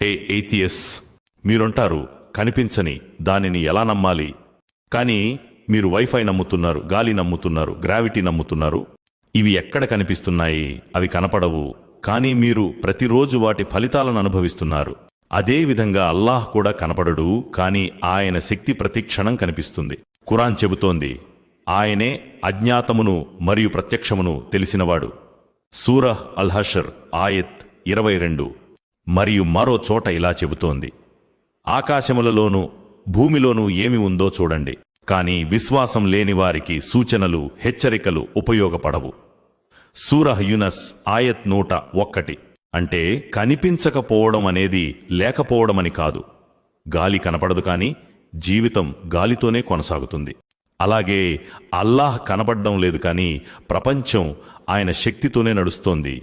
హే ఎయిథియస్ మీరుంటారు కనిపించని దానిని ఎలా నమ్మాలి? కానీ మీరు వైఫై నమ్ముతున్నారు గాలి నమ్ముతున్నారు గ్రావిటీ నమ్ముతున్నారు. ఇవి ఎక్కడ కనిపిస్తున్నాయి? అవి కనపడవు. కానీ మీరు ప్రతిరోజు వాటి ఫలితాలను అనుభవిస్తున్నారు. అదేవిధంగా అల్లాహ్ కూడా కనపడడు కానీ ఆయన శక్తి ప్రతిక్షణం కనిపిస్తుంది. ఖురాన్ చెబుతోంది ఆయనే అజ్ఞాతమును మరియు ప్రత్యక్షమును తెలిసినవాడు. సూరహ్ అల్హషర్ ఆయత్ ఇరవై రెండు. మరియు మరో చోట ఇలా చెబుతోంది. ఆకాశములలోనూ భూమిలోనూ ఏమి ఉందో చూడండి. కాని విశ్వాసం లేని వారికి సూచనలు హెచ్చరికలు ఉపయోగపడవు. సూరహ్ యునస్ ఆయత్ నూట ఒక్కటి. అంటే కనిపించకపోవడం అనేది లేకపోవడమని కాదు. గాలి కనపడదు కాని జీవితం గాలితోనే కొనసాగుతుంది. అలాగే అల్లాహ్ కనపడడం లేదు కానీ ప్రపంచం ఆయన శక్తితోనే నడుస్తోంది.